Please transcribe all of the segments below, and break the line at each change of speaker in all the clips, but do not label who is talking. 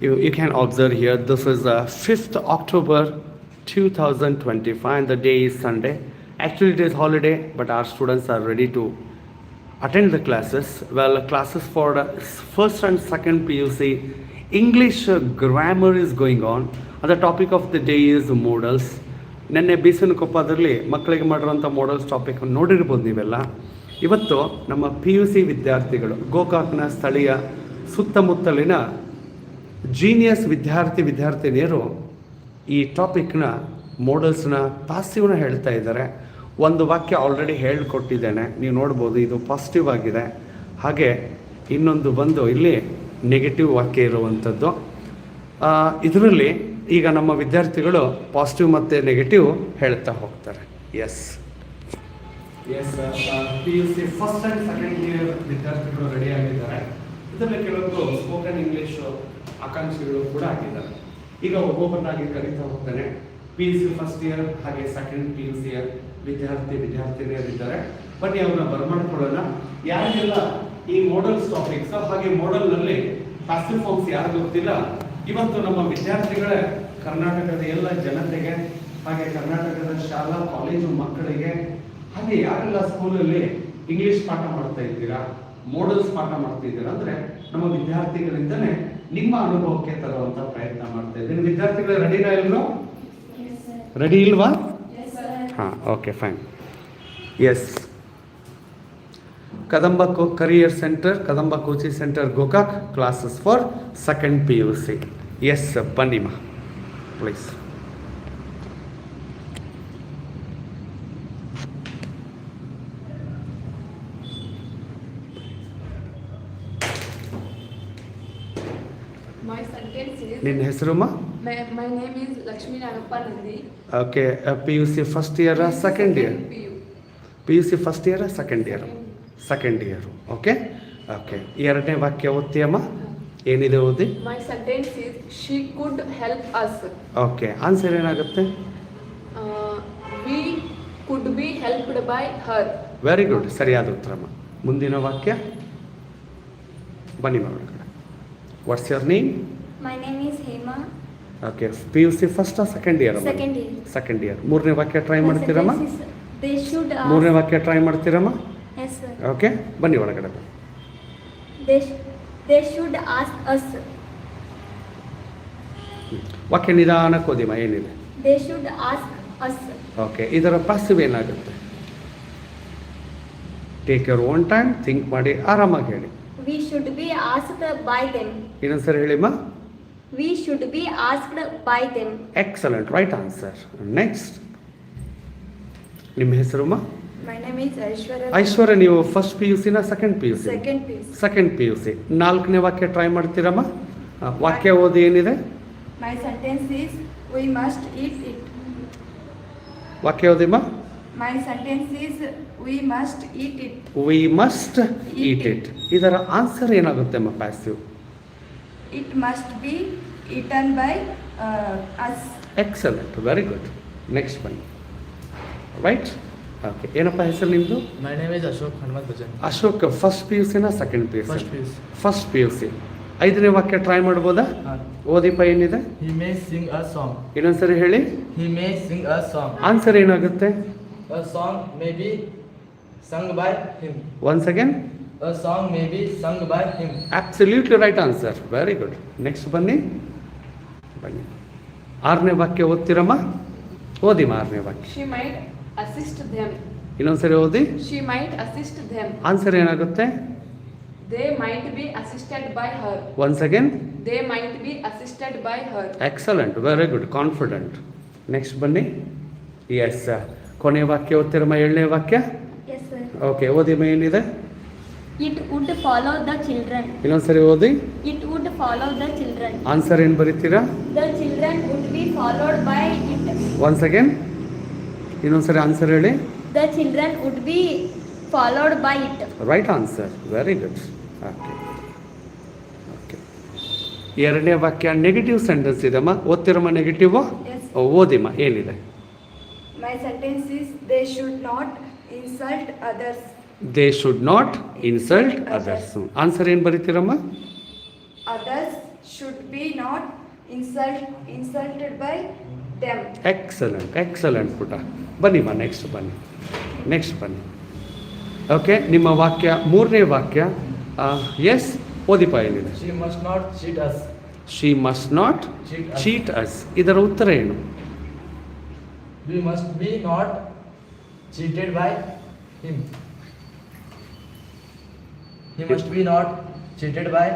You, you can observe here, this is uh, 5th October 2025, and the day is Sunday. Actually, it is holiday, but our students are ready to attend the classes. Well, classes for the first and second PUC English uh, grammar is going on. And the topic of the day is modals. ನಿನ್ನೆ ಬೀಸನ ಕೊಪ್ಪದಲ್ಲಿ ಮಕ್ಕಳಿಗೆ ಮಾಡಿರುವಂಥ models topic ನೋಡಿರ್ಬೋದು ನೀವೆಲ್ಲ ಇವತ್ತು ನಮ್ಮ P U C ವಿದ್ಯಾರ್ಥಿಗಳು ಗೋಕಾಕ್ನ ಸ್ಥಳೀಯ ಸುತ್ತಮುತ್ತಲಿನ ಜೀನಿಯಸ್ ವಿದ್ಯಾರ್ಥಿ ವಿದ್ಯಾರ್ಥಿನಿಯರು ಈ ಟಾಪಿಕ್ನ ಮೋಡಲ್ಸ್ನ ಪಾಸಿಟಿವ್ನ ಹೇಳ್ತಾ ಇದ್ದಾರೆ. ಒಂದು ವಾಕ್ಯ ಆಲ್ರೆಡಿ ಹೇಳಿಕೊಟ್ಟಿದ್ದೇನೆ. ನೀವು ನೋಡ್ಬೋದು ಇದು ಪಾಸಿಟಿವ್ ಆಗಿದೆ. ಹಾಗೆ ಇನ್ನೊಂದು ಬಂದು ಇಲ್ಲಿ ನೆಗೆಟಿವ್ ವಾಕ್ಯ ಇರುವಂಥದ್ದು. ಇದರಲ್ಲಿ ಈಗ ನಮ್ಮ ವಿದ್ಯಾರ್ಥಿಗಳು ಪಾಸಿಟಿವ್ ಮತ್ತು ನೆಗೆಟಿವ್ ಹೇಳ್ತಾ ಹೋಗ್ತಾರೆ. S S P first second year ವಿದ್ಯಾರ್ಥಿಗಳು ರೆಡಿ ಆಗಿದ್ದಾರೆ. ಇದರಲ್ಲಿ ಕೆಲವೊಂದು ಸ್ಪೋಕನ್ ಇಂಗ್ಲಿಷ್ ಆಕಾಂಕ್ಷಿಗಳು ಕೂಡ ಆಗಿದ್ದಾರೆ. ಈಗ ಒಬ್ಬೊಬ್ಬರನ್ನಾಗಿ ಕರೀತಾ ಹೋಗ್ತಾನೆ. P U C first year ಹಾಗೆ ಸೆಕೆಂಡ್ ಪಿ ಯು ಸಿ ವಿದ್ಯಾರ್ಥಿ, ವಿದ್ಯಾರ್ಥಿನಿಯರಿದ್ದಾರೆ. ಬನ್ನಿ ಅವ್ರನ್ನ ಬರಮಾಡ್ಕೊಳ್ಳೋಣ. ಯಾರಿಗೆಲ್ಲ ಈ ಮಾಡಲ್ಸ್ ಟಾಪಿಕ್ಸ್ ಹಾಗೆ ಮಾಡಲ್ನಲ್ಲಿ ಪ್ಯಾಸಿವ್ ಫಾರ್ಮ್ಸ್ ಯಾರು ಗೊತ್ತಿಲ್ಲ, ಇವತ್ತು ನಮ್ಮ ವಿದ್ಯಾರ್ಥಿಗಳೇ ಕರ್ನಾಟಕದ ಎಲ್ಲ ಜನತೆಗೆ, ಹಾಗೆ ಕರ್ನಾಟಕದ ಶಾಲಾ ಕಾಲೇಜು ಮಕ್ಕಳಿಗೆ, ಹಾಗೆ ಯಾರೆಲ್ಲ ಸ್ಕೂಲಲ್ಲಿ ಇಂಗ್ಲಿಷ್ ಪಾಠ ಮಾಡ್ತಾ ಇದ್ದೀರಾ ಮೋಡಲ್ಸ್ ಪಾಠ ಮಾಡ್ತಾ ಇದ್ದೀರಾ ಅಂದ್ರೆ ನಮ್ಮ ವಿದ್ಯಾರ್ಥಿಗಳಿಂದನೇ ನಿಮ್ಮ ಅನುಭವಕ್ಕೆ ತರುವಂತ ಪ್ರಯತ್ನ ಮಾಡ್ತಾ ಇದ್ದೀನಿ. ವಿದ್ಯಾರ್ಥಿಗಳು ರೆಡಿ ಇಲ್ವೋ? ರೆಡಿ ಇಲ್ವಾ? ಹಾಂ okay fine yes Kadamba co career centre Kadamba coaching centre Gokak classes for second P U C yes ಬನ್ನಿಮ್ಮ please ನಿನ್ನ ಹೆಸರುಮ್ಮ? Okay P U C first year second year. P U C first year second year second year okay okay ಎರಡನೇ ವಾಕ್ಯ ಓದ್ತೀಯಮ್ಮ? ಏನಿದೆ ಓದಿ?
My sentence is she could help us.
Okay answer ಏನಾಗುತ್ತೆ?
We we could be helped by her.
Very good ಸರಿಯಾದ ಉತ್ತರಮ್ಮ. ಮುಂದಿನ ವಾಕ್ಯ? ಬನ್ನಿ ಮಾಡೋಣ what's your name
My name is Hema.
Okay P U C first second year
Second year.
Second year ಮೂರನೇ ವಾಕ್ಯ try
My
ಮಾಡ್ತೀರಮ್ಮ
sentence is, They should ask.
ಮೂರನೇ ವಾಕ್ಯ ಟ್ರೈ ಮಾಡ್ತೀರಮ್ಮ
Yes, sir.
ಓಕೆ ಬನ್ನಿ ಒಳಗಡೆ
They, sh- they should ask us.
ವಾಕ್ಯ ನಿಧಾನಕ್ಕೆ ಓದಿಮ್ಮ ಏನಿದೆ
They should ask us.
Okay ಇದರ ಪಾಸಿವ್ ಏನಾಗುತ್ತೆ take your own time think ಮಾಡಿ ಆರಾಮಾಗಿ ಹೇಳಿ
We should be asked by them.
ಇನ್ನೊಂದ್ಸರಿ ಹೇಳಿಮ್ಮ
We should be asked by them.
Excellent, right answer next ನಿಮ್ಮ ಹೆಸರುಮ್ಮ
My name is Aishwarya.
Aishwarya ನೀವು ಫಸ್ಟ್ ಪಿ ಯು ಸಿನ second P U C
Second piece.
Second P U C ನಾಲ್ಕನೇ ವಾಕ್ಯ try ಮಾಡ್ತೀರಮ್ಮ ಆ, ವಾಕ್ಯ ಓದಿ ಏನಿದೆ
My sentence is we must eat it.
ವಾಕ್ಯ ಓದಿಮ್ಮ
My sentence is we must eat it.
We must eat it ಇದರ ಆನ್ಸರ್ ಏನಾಗುತ್ತೆ ಅಮ್ಮ passive
It must be eaten by uh, us.
Excellent very good next ಬನ್ನಿ right okay ಏನಪ್ಪ ಹೆಸರು ನಿಮ್ಮದು
My name is Ashok Hanumat Bhajan.
Ashok first P U ಸಿನ second P U
First
C
piece.
First P U C ಐದನೇ ವಾಕ್ಯ try ಮಾಡ್ಬೋದಾ
Uh,
ಓದಿಪ್ಪ ಏನಿದೆ
he may sing a song.
ಇನ್ನೊಂದ್ಸರಿ ಹೇಳಿ
He may sing a song.
Answer ಏನಾಗುತ್ತೆ
A song may be sung by him.
Once again
A song may be sung by him.
absolutely right answer very good next ಬನ್ನಿ ಬನ್ನಿ ಆರನೇ ವಾಕ್ಯ ಓದ್ತೀರಮ್ಮ ಓದಿಮ್ಮ ಆರನೇ ವಾಕ್ಯ
She might assist them.
ಇನ್ನೊಂದ್ಸರಿ ಓದಿ
She might assist them.
Answer ಏನಾಗುತ್ತೆ
They might be assisted by her.
Once again
They might be assisted by her.
Excellent very good confident next ಬನ್ನಿ ಎಸ್ ಕೊನೆ ವಾಕ್ಯ ಓದ್ತಿರಮ್ಮ ಏಳನೇ ವಾಕ್ಯ
Yes, sir.
ಓಕೆ ಓದಿಮ್ಮ ಏನಿದೆ
It would follow the children.
ಇನ್ನೊಂದ್ಸರಿ ಓದಿ
It would follow the children.
Answer ಏನು ಬರೀತೀರಾ
The children would be followed by it.
Once again ಇನ್ನೊಂದ್ಸರಿ ಆನ್ಸರ್ ಹೇಳಿ
The children would be followed by it.
Right answer very good okay okay ಎರಡನೇ ವಾಕ್ಯ negative sentence ಇದೆಮ್ಮ ಓದ್ತಿರಮ್ಮ negative
Yes.
ಓದಿಮ್ಮ ಏನಿದೆ
My sentence is they should not insult others.
They should not insult others answer ಏನು ಬರೀತೀರಮ್ಮ?
Others should be not insult insulted by them.
Excellent excellent ಪುಟ. ಬನ್ನಿಮ್ಮ next ಬನ್ನಿ. ನೆಕ್ಸ್ಟ್ ಬನ್ನಿ. ಓಕೆ ನಿಮ್ಮ ವಾಕ್ಯ ಮೂರನೇ ವಾಕ್ಯ ಎಸ್ ಓದಿಪ ಏನಿದೆ
She must not cheat us
she must not
Cheat us.
Cheat us ಇದರ ಉತ್ತರ ಏನು?
We must be not cheated by him. He must be not cheated by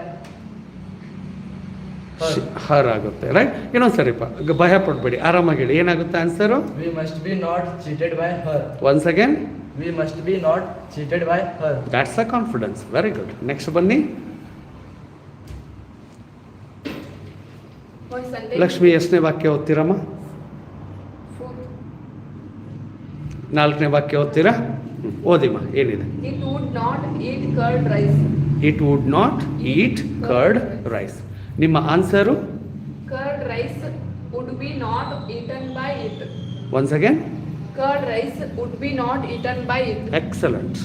her ಆಗುತ್ತೆ ರೈಟ್ ಇನ್ನೊಂದು ಸರಿಪ ಗ- ಭಯ ಪಡಬೇಡಿ ಆರಾಮಾಗಿ ಹೇಳಿ ಏನಾಗುತ್ತೆ answer
we must be not cheated by her
once again
we must be not cheated by her
that's a confidence very good next ಬನ್ನಿ. ಲಕ್ಷ್ಮಿ ಎಷ್ಟನೇ ವಾಕ್ಯ ಓದ್ತೀರಮ್ಮ? ನಾಲ್ಕನೇ ವಾಕ್ಯ ಓದ್ತೀರಾ? ಓದಿಮ್ಮ ಏನಿದೆ?
It would not eat curd rice
it would not eat curd rice ನಿಮ್ಮ answer
curd rice would be not eaten by it
once again
curd rice would be not eaten by it
excellent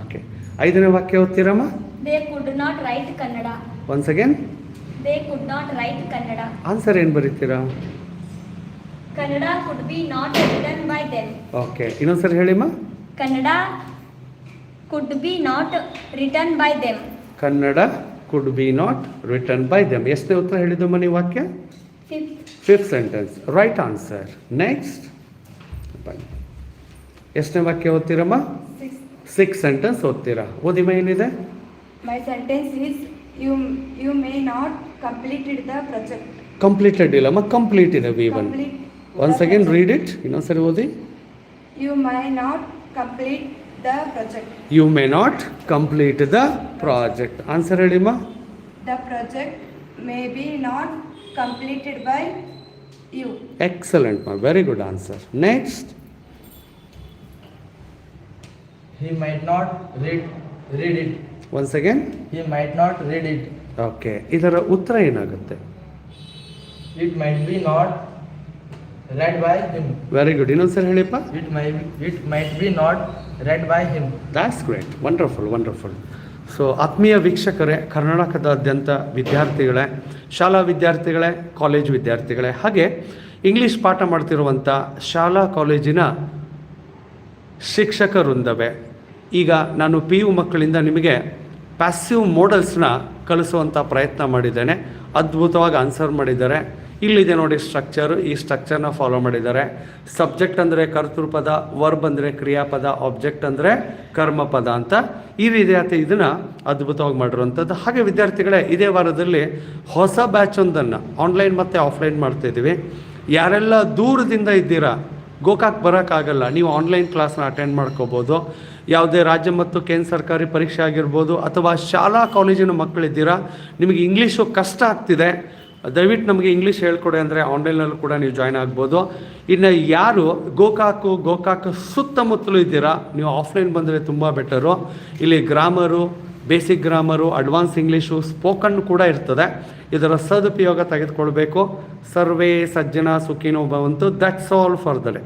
okay ಐದನೇ ವಾಕ್ಯ ಓದ್ತೀರಮ್ಮ
they could not write Kannada
once again
they could not write Kannada
answer ಏನು ಬರೀತೀರಾ?
Kannada could be not written by them.
Okay ಇನ್ನೊಂದ್ಸರಿ ಹೇಳಿಮ್ಮ
Kannada could be not written by them.
Kannada could be not return by them ಎಷ್ಟನೇ ಉತ್ತರ ಹೇಳಿದ್ದು ಮನೆ ವಾಕ್ಯ?
Fifth,
fifth sentence right answer next ಬನ್ನಿ. ಎಷ್ಟನೇ ವಾಕ್ಯ ಓದ್ತೀರಮ್ಮ ಸಿಕ್ಸ್ ಸೆಂಟೆನ್ಸ್ ಓದ್ತೀರಾ? ಓದಿಮ ಏನಿದೆ?
My sentence is you, you may not completed the project.
Completed ಇಲ್ಲಮ್ಮ ಕಂಪ್ಲೀಟ್ ಇದೆ we one once again. Read it ಇನ್ನೊಂದ್ಸರಿ ಓದಿ
You may not complete the project.
You may not complete the project answer ಹೇಳಿಮ್ಮ
The project may be not completed by you.
Excellent ಮಾ very good answer next
He might not read read it.
once again
He might not read it.
okay ಇದರ ಉತ್ತರ ಏನಾಗುತ್ತೆ
It might be not read by him.
Very good ಇನ್ನೊಂದ್ಸರಿ ಹೇಳಿಪ್ಪ?
It might it might be not read by him.
that's great. Wonderful wonderful. So ಆತ್ಮೀಯ ವೀಕ್ಷಕರೇ ಕರ್ನಾಟಕದಾದ್ಯಂತ ವಿದ್ಯಾರ್ಥಿಗಳೇ ಶಾಲಾ ವಿದ್ಯಾರ್ಥಿಗಳೇ ಕಾಲೇಜ್ ವಿದ್ಯಾರ್ಥಿಗಳೇ ಹಾಗೆ ಇಂಗ್ಲೀಷ್ ಪಾಠ ಮಾಡ್ತಿರುವಂಥ ಶಾಲಾ ಕಾಲೇಜಿನ ಶಿಕ್ಷಕ ವೃಂದವೇ ಈಗ ನಾನು ಪಿ ಯು ಮಕ್ಕಳಿಂದ ನಿಮಗೆ ಪ್ಯಾಸಿವ್ ಮೋಡಲ್ಸ್ನ ಕಲಿಸುವಂಥ ಪ್ರಯತ್ನ ಮಾಡಿದ್ದೇನೆ. ಅದ್ಭುತವಾಗಿ ಆನ್ಸರ್ ಮಾಡಿದ್ದಾರೆ. ಇಲ್ಲಿದೆ ನೋಡಿ ಸ್ಟ್ರಕ್ಚರ್ ಈ ಸ್ಟ್ರಕ್ಚರ್ನ ಫಾಲೋ ಮಾಡಿದ್ದಾರೆ. ಸಬ್ಜೆಕ್ಟ್ ಅಂದರೆ ಕರ್ತೃಪದ ವರ್ಬ್ ಅಂದರೆ ಕ್ರಿಯಾಪದ ಆಬ್ಜೆಕ್ಟ್ ಅಂದರೆ ಕರ್ಮಪದ ಅಂತ ಈ ರೀತಿ ಇದನ್ನು ಅದ್ಭುತವಾಗಿ ಮಾಡಿರುವಂಥದ್ದು ಹಾಗೆ ವಿದ್ಯಾರ್ಥಿಗಳೇ, ಇದೇ ವಾರದಲ್ಲಿ ಹೊಸ ಬ್ಯಾಚ್ ಒಂದನ್ನು ಆನ್ಲೈನ್ ಮತ್ತು ಆಫ್ಲೈನ್ ಮಾಡ್ತಾಯಿದ್ದೀವಿ ಯಾರೆಲ್ಲ ದೂರದಿಂದ ಇದ್ದೀರಾ, ಗೋಕಾಕ್ ಬರೋಕ್ಕಾಗಲ್ಲ, ನೀವು ಆನ್ಲೈನ್ ಕ್ಲಾಸ್ನ ಅಟೆಂಡ್ ಮಾಡ್ಕೋಬೋದು. ಯಾವುದೇ ರಾಜ್ಯ ಮತ್ತು ಕೇಂದ್ರ ಸರ್ಕಾರಿ ಪರೀಕ್ಷೆ ಆಗಿರ್ಬೋದು ಅಥವಾ ಶಾಲಾ ಕಾಲೇಜಿನ ಮಕ್ಕಳಿದ್ದೀರಾ, ನಿಮಗೆ ಇಂಗ್ಲೀಷು ಕಷ್ಟ ಆಗ್ತಿದೆ ದಯವಿಟ್ಟು ನಮಗೆ ಇಂಗ್ಲೀಷ್ ಹೇಳ್ಕೊಡಿ ಅಂದರೆ ಆನ್ಲೈನಲ್ಲೂ ಕೂಡ ನೀವು ಜಾಯ್ನ್ ಆಗ್ಬೋದು. ಇನ್ನು ಯಾರು ಗೋಕಾಕು, ಗೋಕಾಕ್ ಸುತ್ತಮುತ್ತಲೂ ಇದ್ದೀರಾ, ನೀವು ಆಫ್ಲೈನ್ ಬಂದರೆ ತುಂಬ ಬೆಟರು ಇಲ್ಲಿ grammar basic grammar advance English spoken ಕೂಡ ಇರ್ತದೆ. ಇದರ ಸದುಪಯೋಗ ತೆಗೆದುಕೊಳ್ಬೇಕು. ಸರ್ವೇ ಸಜ್ಜನ ಸುಖಿನೋ ಭವಂತು ದಟ್ಸ್ ಆಲ್ ಫಾರ್ ದ